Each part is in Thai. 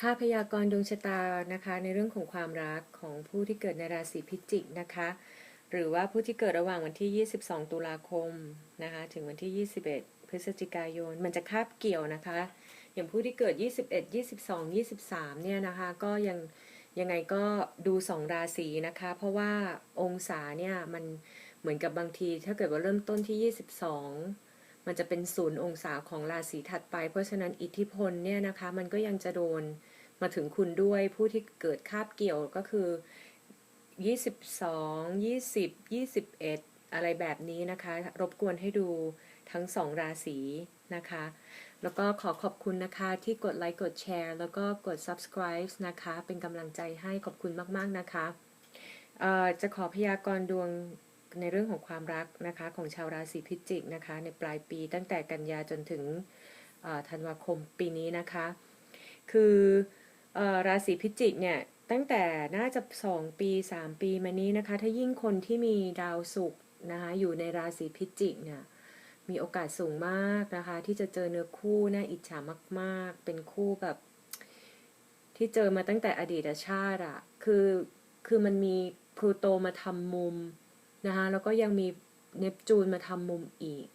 ค่าพยากรณ์ดวงชะตานะคะ ในเรื่องของความรักของผู้ที่เกิดในราศีพิจิกนะคะ หรือว่าผู้ที่เกิดระหว่างวันที่ 22 ตุลาคมนะคะถึงวันที่ 21 พฤศจิกายน มันจะคาบเกี่ยวนะคะ อย่างผู้ที่เกิด 21 22 23 เนี่ยนะคะก็ยังยังไงก็ดู2ราศีนะคะ เพราะว่าองศาเนี่ยมันเหมือนกับบางทีถ้าเกิดว่าเริ่มต้นที่ 22 มันจะเป็นศูนย์องศาของราศีถัดไป เพราะฉะนั้นอิทธิพลเนี่ยนะคะมันก็ยังจะโดนมาถึงคุณด้วยผู้ที่เกิดคาบเกี่ยวก็คือ 22 20 21 อะไรแบบนี้นะคะ รบกวนให้ดูทั้งสองราศีนะคะ แล้วก็ขอขอบคุณนะคะที่กดไลค์กดแชร์ แล้วก็กด subscribe นะคะ เป็นกำลังใจให้ขอบคุณมาก ๆ นะคะจะขอพยากรณ์ดวง ในเรื่องของความรักนะคะของชาวราศีพิจิกนะคะ ในปลายปีตั้งแต่กันยาจนถึงธันวาคมปีนี้นะคะ คืออราศีพิจิกเนี่ยตั้งแต่น่าจะสองปีสามปีมานี้นะคะ ถ้ายิ่งคนที่มีดาวศุกร์นะคะอยู่ในราศีพิจิกเนี่ยมีโอกาสสูงมากนะคะ ที่จะเจอเนื้อคู่น่าอิจฉามาก ๆ เป็นคู่แบบที่เจอมาตั้งแต่อดีตชาติอะคือคือมันมีพลูโตมาทำมุม นะคะแล้วก็ยังมีเนปจูนมาทำมุมอีก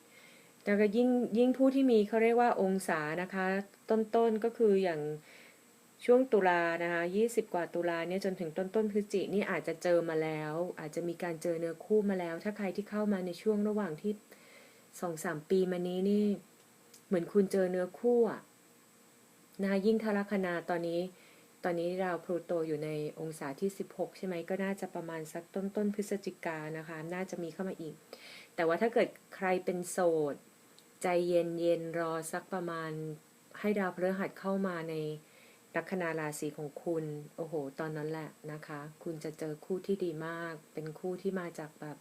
แล้วก็ยิ่งยิ่งผู้ที่มีเขาเรียกว่าองศานะคะ ต้นๆก็คืออย่างช่วงตุลานะคะ20 กว่าตุลาเนี่ยจนถึงต้นต้นพฤศจินี่อาจจะเจอมาแล้ว อาจจะมีการเจอเนื้อคู่มาแล้ว ถ้าใครที่เข้ามาในช่วงระหว่างที่สองสามปีมานี้นี่ เหมือนคุณเจอเนื้อคู่อะนะคะยิ่งทารัคนาตอนนี้ ตอนนี้ดาวพลูโตอยู่ในองศาที่ 16 ใช่ไหมก็น่าจะประมาณสักต้นต้นพฤศจิกานะคะ น่าจะมีเข้ามาอีก แต่ว่าถ้าเกิดใครเป็นโสด ใจเย็นเย็นรอสักประมาณให้ดาวพฤหัสเข้ามาในลัคนาราศีของคุณ โอ้โห ตอนนั้นแหละนะคะ คุณจะเจอคู่ที่ดีมาก เป็นคู่ที่มาจากแบบ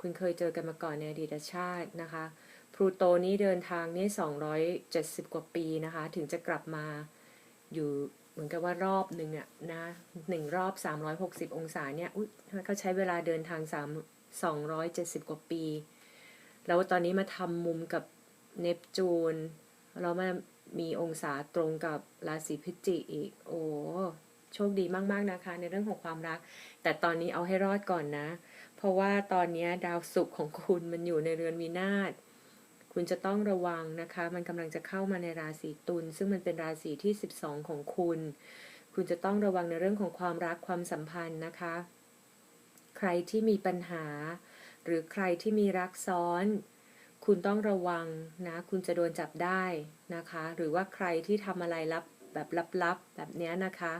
คุณเคยเจอกันมาก่อนในอดีตชาตินะคะพลูโตนี้เดินทางนี่270 กว่าปีนะคะ ถึงจะกลับมาอยู่ เหมือนกับว่ารอบหนึ่งอะนะหนึ่งรอบ 360 องศาเนี่ยอุ๊ยเขาใช้เวลาเดินทาง3 270 กว่าปี แล้วตอนนี้มาทำมุมกับเนปจูนแล้วมามีองศาตรงกับราศีพิจิกอีก โอ้โชคดีมากๆนะคะ ในเรื่องของความรัก แต่ตอนนี้เอาให้รอดก่อนนะ เพราะว่าตอนนี้ดาวศุกร์ของคุณมันอยู่ในเรือนวินาศ คุณจะต้องระวังนะคะ มันกำลังจะเข้ามาในราศีตุลซึ่งมันเป็นราศีที่ 12 ของคุณ คุณจะต้องระวังในเรื่องของความรักความสัมพันธ์นะคะ ใครที่มีปัญหา หรือใครที่มีรักซ้อน คุณต้องระวังนะ คุณจะโดนจับได้นะคะ หรือว่าใครที่ทำอะไรลับแบบลับๆแบบนี้นะคะ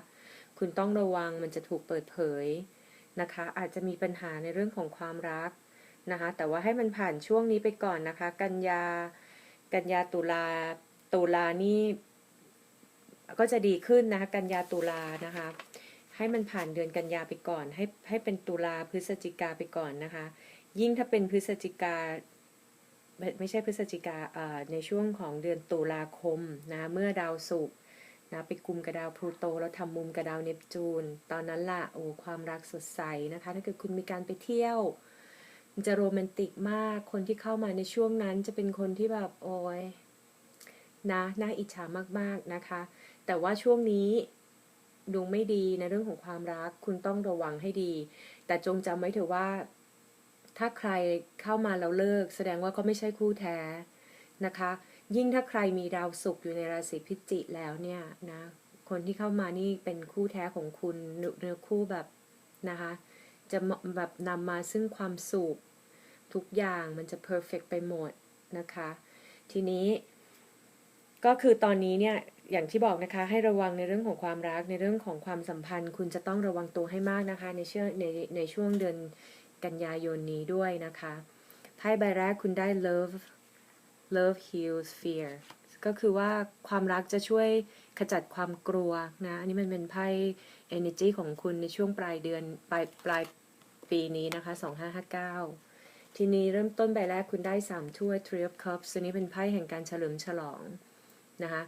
คุณต้องระวังมันจะถูกเปิดเผยนะคะ อาจจะมีปัญหาในเรื่องของความรัก นะคะ แต่ว่าให้มันผ่านช่วงนี้ไปก่อนนะคะ กันยา กันยาตุลา ตุลานี่ก็จะดีขึ้นนะคะ กันยาตุลานะคะ ให้มันผ่านเดือนกันยาไปก่อน ให้ให้เป็นตุลาพฤศจิกาไปก่อนนะคะ ยิ่งถ้าเป็นพฤศจิกาไม่ใช่พฤศจิกาในช่วงของเดือนตุลาคมนะ เมื่อดาวศุกร์นะไปกุมกับดาวพลูโตแล้วทำมุมกับดาวเนปจูน ตอนนั้นล่ะโอ้ความรักสดใสนะคะ ถ้าเกิดคุณมีการไปเที่ยว จะโรแมนติกมาก คนที่เข้ามาในช่วงนั้นจะเป็นคนที่แบบโอ้ยนะน่าอิจฉามากๆนะคะ แต่ว่าช่วงนี้ดวงไม่ดีในเรื่องของความรักคุณต้องระวังให้ดี แต่จงจำไว้เถอะว่า ถ้าใครเข้ามาแล้วเลิก แสดงว่าก็ไม่ใช่คู่แท้นะคะ ยิ่งถ้าใครมีดาวศุกร์อยู่ในราศีพิจิกแล้วเนี่ยนะคนที่เข้ามานี่เป็นคู่แท้ของคุณเนื้อคู่แบบนะคะ จะแบบนำมาซึ่งความสุขทุกอย่างมันจะเพอร์เฟกไปหมดนะคะ ทีนี้ ก็คือตอนนี้เนี่ยอย่างที่บอกนะคะ ให้ระวังในเรื่องของความรักในเรื่องของความสัมพันธ์ คุณจะต้องระวังตัวให้มากนะคะ ในช่วงในในช่วงเดือนกันยายนนี้ด้วยนะคะไพ่ใบแรกคุณได้ love love heals fear ก็คือว่าความรักจะช่วยขจัดความกลัวนะ อันนี้มันเป็นไพ่ energy ของคุณในช่วงปลายเดือนปลายปลาย ปีนี้นะคะ 2559 ทีนี้เริ่มต้นใบแรกคุณได้ 3 ถ้วย three of cups อันนี้เป็นไพ่แห่งการเฉลิมฉลองนะคะ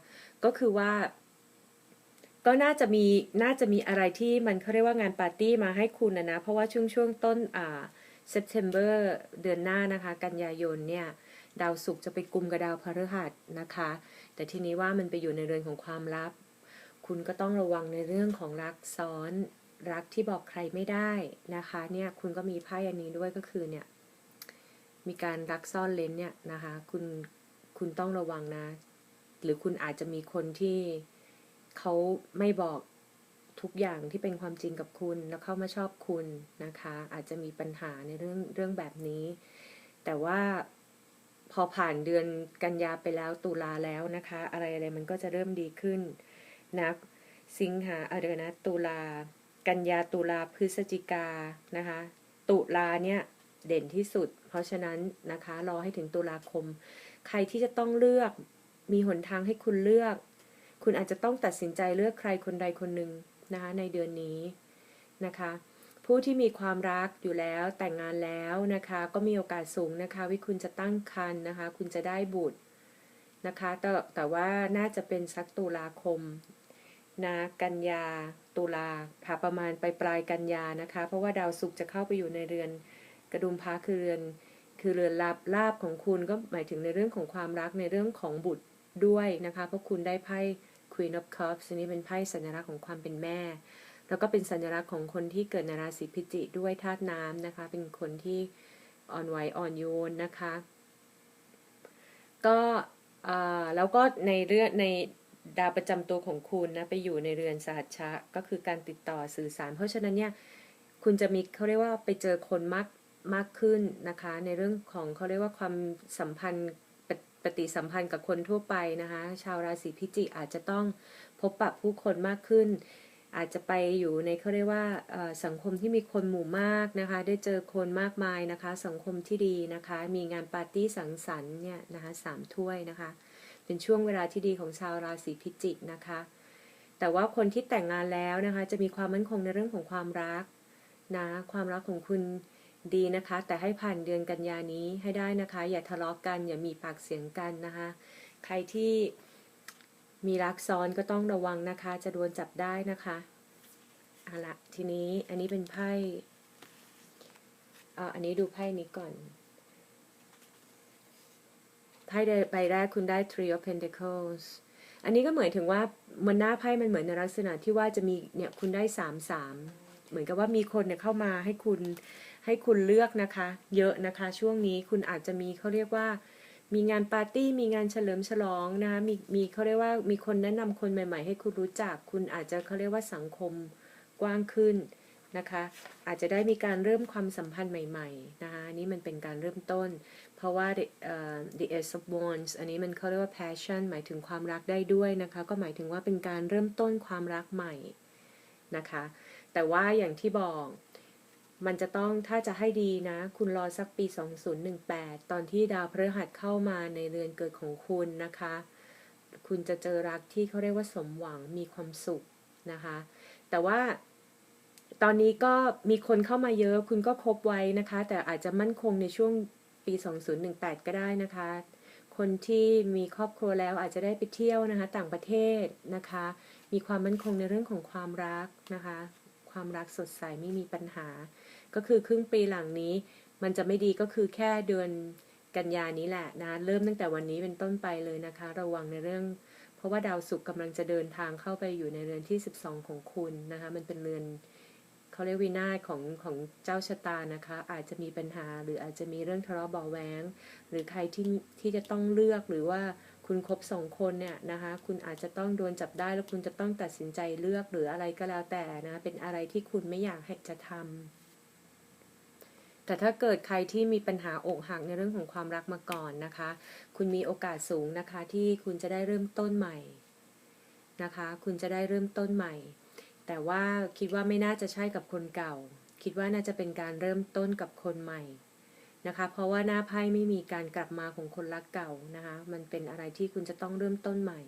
ก็คือว่า ก็น่าจะมีน่าจะมีอะไรที่มันเขาเรียกว่างานปาร์ตี้มาให้คุณนะนะ เพราะว่าช่วงช่วงต้นอ่า September เดือนหน้านะคะ กันยายนเนี่ยดาวศุกร์จะไปกุมกับดาวพฤหัสนะคะ แต่ทีนี้ว่ามันไปอยู่ในเรือนของความลับ คุณก็ต้องระวังในเรื่องของรักซ้อน รักที่บอกใครไม่ได้นะคะเนี่ยคุณก็มีไพ่อันนี้ด้วยก็คือเนี่ยมีการรักซ่อนเลนเนี่ยนะคะคุณคุณต้องระวังนะ หรือคุณอาจจะมีคนที่เขาไม่บอกทุกอย่างที่เป็นความจริงกับคุณแล้วเข้ามาชอบคุณนะคะ อาจจะมีปัญหาในเรื่องเรื่องแบบนี้ แต่ว่าพอผ่านเดือนกันยาไปแล้วตุลาแล้วนะคะ อะไรอะไรมันก็จะเริ่มดีขึ้นนะสิงหาเอะไรนะตุลา กันยาตุลาพฤศจิกานะคะ ตุลาเนี่ยเด่นที่สุด เพราะฉะนั้นนะคะรอให้ถึงตุลาคม ใครที่จะต้องเลือกมีหนทางให้คุณเลือก คุณอาจจะต้องตัดสินใจเลือกใครคนใดคนหนึ่งนะคะในเดือนนี้นะคะ ผู้ที่มีความรักอยู่แล้วแต่งงานแล้วนะคะ ก็มีโอกาสสูงนะคะวิคุณจะตั้งครรภ์นะคะ คุณจะได้บุตรนะคะแต่แต่ว่าน่าจะเป็นสักตุลาคม นะกันยาตุลาค่ะประมาณปลายปลายกันยานะคะ เพราะว่าดาวศุกร์จะเข้าไปอยู่ในเรือนกระดุมพระคือเรือนคือเรือนลาบลาบของคุณก็หมายถึงในเรื่องของความรักในเรื่องของบุตรด้วยนะคะ เพราะคุณได้ไพ่ Queen of Cups นนี้เป็นไพ่สัญลักษณ์ของความเป็นแม่ แล้วก็เป็นสัญลักษณ์ของคนที่เกิดในราศีพิจิกด้วยธาตุน้ำนะคะ เป็นคนที่อ่อนไหวอ่อนโยนนะคะ ก็แล้วก็ในเรื่องใน ดาวประจำตัวของคุณนะไปอยู่ในเรือนสหัชชะ ก็คือการติดต่อสื่อสาร เพราะฉะนั้นเนี่ยคุณจะมีเขาเรียกว่าไปเจอคนมากมากขึ้นนะคะ ในเรื่องของเขาเรียกว่าความสัมพันธ์ปฏิปฏิสัมพันธ์กับคนทั่วไปนะคะ ชาวราศีพิจิกอาจจะต้องพบปะผู้คนมากขึ้น อาจจะไปอยู่ในเขาเรียกว่าสังคมที่มีคนหมู่มากนะคะ ได้เจอคนมากมายนะคะ สังคมที่ดีนะคะ มีงานปาร์ตี้สังสรรค์เนี่ยนะคะสามถ้วยนะคะ เป็นช่วงเวลาที่ดีของชาวราศีพิจิกนะคะ แต่ว่าคนที่แต่งงานแล้วนะคะ จะมีความมั่นคงในเรื่องของความรักนะความรักของคุณดีนะคะ แต่ให้ผ่านเดือนกันยานี้ให้ได้นะคะ อย่าทะเลาะกกันอย่ามีปากเสียงกันนะคะ ใครที่มีรักซ้อนก็ต้องระวังนะคะ จะโดนจับได้นะคะเอาละทีนี้อันนี้เป็นไพ่เอาอันนี้ดูไพ่นี้ก่อน ไพ่ใบแรกคุณได้ Three of Pentacles อันนี้ก็เหมือนถึงว่ามันหน้าไพ่มันเหมือนในลักษณะที่ว่าจะมีเนี่ยคุณได้สามสามเหมือนกับว่ามีคนเนี่ยเข้ามาให้คุณให้คุณเลือกนะคะ เยอะนะคะ ช่วงนี้คุณอาจจะมีเขาเรียกว่า มีงานปาร์ตี้มีงานเฉลิมฉลองนะคะมีมีเขาเรียกว่ามีคนแนะนำคนใหม่ ๆ ให้คุณรู้จัก คุณอาจจะเขาเรียกว่าสังคมกว้างขึ้น นะคะ อาจจะได้มีการเริ่มความสัมพันธ์ใหม่ๆนะคะนนี่มันเป็นการเริ่มต้น เพราะว่า the, uh, the ace of wands อันนี้มันเขาเรียกว่า passion หมายถึงความรักได้ด้วยนะคะ ก็หมายถึงว่าเป็นการเริ่มต้นความรักใหม่นะคะ แต่ว่าอย่างที่บอกมันจะต้องถ้าจะให้ดีนะ คุณรอสักปี 2018 ตอนที่ดาวพฤหัสเข้ามาในเรือนเกิดของคุณนะคะ คุณจะเจอรักที่เขาเรียกว่าสมหวังมีความสุขนะคะ แต่ว่า ตอนนี้ก็มีคนเข้ามาเยอะคุณก็คบไว้นะคะ แต่อาจจะมั่นคงในช่วงปี 2018 ก็ได้นะคะ คนที่มีครอบครัวแล้วอาจจะได้ไปเที่ยวนะคะ ต่างประเทศนะคะ มีความมั่นคงในเรื่องของความรักนะคะ ความรักสดใสไม่มีปัญหา ก็คือครึ่งปีหลังนี้ มันจะไม่ดีก็คือแค่เดือนกันยานี้แหละนะ เริ่มตั้งแต่วันนี้เป็นต้นไปเลยนะคะ ระวังในเรื่อง เพราะว่าดาวศุกร์กำลังจะเดินทางเข้าไปอยู่ในเรือนที่ 12 ของคุณนะคะ มันเป็นเรือน เขาเรียกวินาศของของเจ้าชะตานะคะ อาจจะมีปัญหาหรืออาจจะมีเรื่องทะเลาะเบาะแวงหรือใครที่ที่จะต้องเลือกหรือว่าคุณคบสองคนเนี่ยนะคะ คุณอาจจะต้องโดนจับได้แล้วคุณจะต้องตัดสินใจเลือกหรืออะไรก็แล้วแต่นะ เป็นอะไรที่คุณไม่อยากให้จะทำแต่ถ้าเกิดใครที่มีปัญหาอกหักในเรื่องของความรักมาก่อนนะคะ คุณมีโอกาสสูงนะคะ ที่คุณจะได้เริ่มต้นใหม่นะคะ คุณจะได้เริ่มต้นใหม่ แต่ว่าคิดว่าไม่น่าจะใช่กับคนเก่า คิดว่าน่าจะเป็นการเริ่มต้นกับคนใหม่นะคะ เพราะว่าหน้าไพ่ไม่มีการกลับมาของคนรักเก่านะคะ มันเป็นอะไรที่คุณจะต้องเริ่มต้นใหม่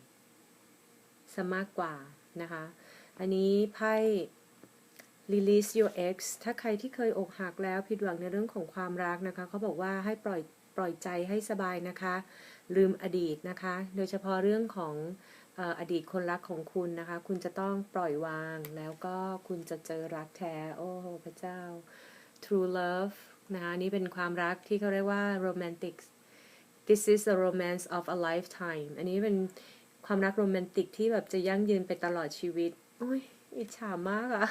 ซะมากกว่านะคะ อันนี้ไพ่ release your ex ถ้าใครที่เคยอกหักแล้วผิดหวังในเรื่องของความรักนะคะเขาบอกว่าให้ปล่อยปล่อยใจให้สบายนะคะ ลืมอดีตนะคะ โดยเฉพาะเรื่องของ อดีตคนรักของคุณนะคะ คุณจะต้องปล่อยวาง แล้วก็คุณจะเจอรักแท้ โอ้พระเจ้า true love นะคะนนี่เป็นความรักที่เขาเรียกว่า romantic this is the romance of a lifetime อันนี้เป็นความรักโรแมนติกที่แบบจะยั่งยืนไปตลอดชีวิต โอ้ย อิจฉามากอะ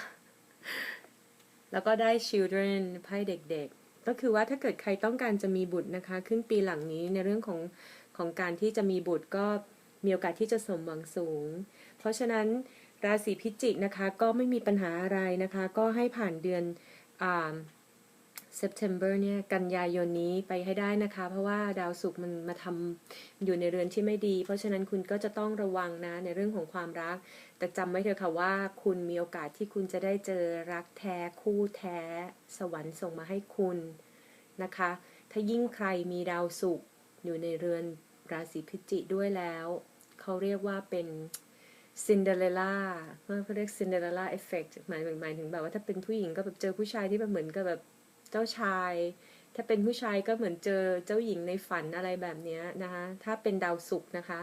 แล้วก็ได้ children ไพ่เด็กๆ ก็คือว่าถ้าเกิดใครต้องการจะมีบุตรนะคะ ครึ่งปีหลังนี้ในเรื่องของของการที่จะมีบุตรก็ มีโอกาสที่จะสมหวังสูง เพราะฉะนั้นราศีพิจิกนะคะก็ไม่มีปัญหาอะไรนะคะ ก็ให้ผ่านเดือนอ่า September เนี่ยกันยายนนี้ไปให้ได้นะคะ เพราะว่าดาวศุกร์มันมาทำอยู่ในเรือนที่ไม่ดี เพราะฉะนั้นคุณก็จะต้องระวังนะในเรื่องของความรัก แต่จำไว้เถอะค่ะว่าคุณมีโอกาสที่คุณจะได้เจอรักแท้คู่แท้ สวรรค์ส่งมาให้คุณนะคะ ถ้ายิ่งใครมีดาวศุกร์อยู่ในเรือนราศีพิจิกด้วยแล้ว เขาเรียกว่าเป็นซินเดอเรลล่าเขาเรียกซินเดอเรลล่าเอฟเฟกต์หมายหมายถึงแบบว่าถ้าเป็นผู้หญิงก็แบบเจอผู้ชายที่แบบเหมือนกับแบบเจ้าชาย ถ้าเป็นผู้ชายก็เหมือนเจอเจ้าหญิงในฝันอะไรแบบนี้นะคะ ถ้าเป็นดาวศุกร์นะคะ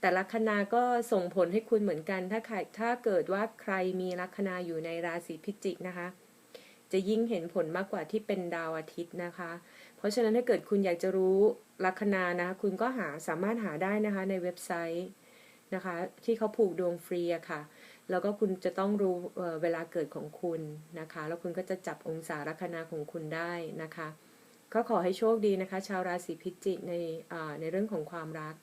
แต่ลัคนาก็ส่งผลให้คุณเหมือนกัน ถ้าใครถ้าเกิดว่าใครมีลัคนาอยู่ในราศีพิจิกนะคะ จะยิ่งเห็นผลมากกว่าที่เป็นดาวอาทิตย์นะคะ เพราะฉะนั้นถ้าเกิดคุณอยากจะรู้ลัคนานะคะคุณก็หาสามารถหาได้นะคะในเว็บไซต์นะคะที่เขาผูกดวงฟรีอะค่ะ แล้วก็คุณจะต้องรู้เวลาเกิดของคุณนะคะ แล้วคุณก็จะจับองศาลัคนาของคุณได้นะคะ ก็ขอให้โชคดีนะคะ ชาวราศีพิจิกในในเรื่องของความรัก